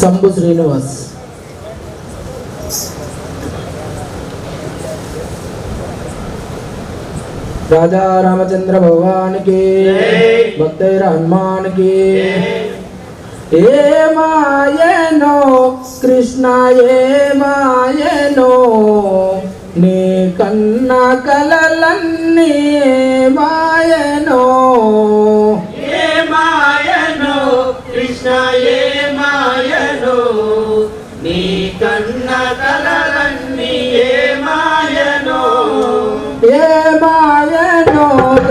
శంభు శ్రీనివాస్. రాధా రామచంద్ర భగవానికి భక్తైరాన్మానికి ఏ మాయనో కృష్ణ ఏ మాయనో నీ కన్న కలలన్నీ మాయనో.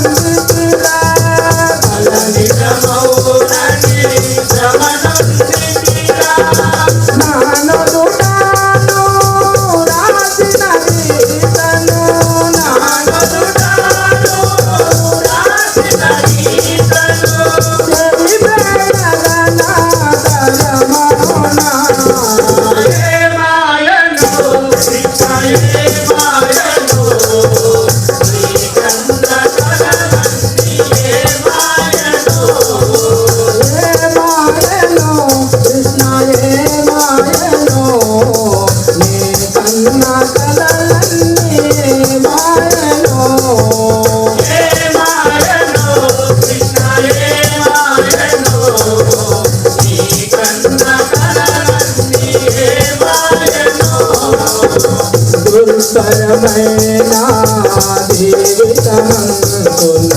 Thank you. గురుపరమైన జీవితమంతున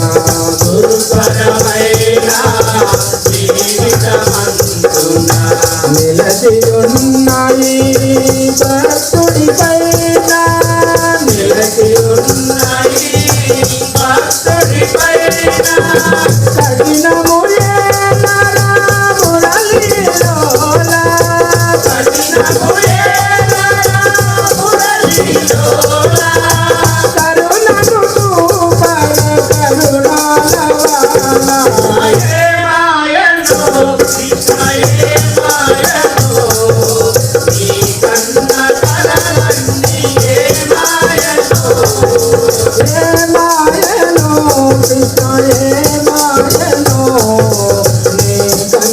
గురుపరమైన జీవితమంతున నిలచి ఉన్నాయి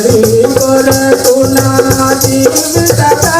हरी बोल तुला देव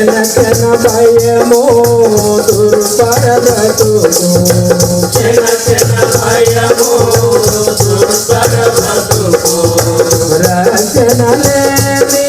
క్షణ భయమో దుర్పరదతు క్షణ క్షణ భయమో లేని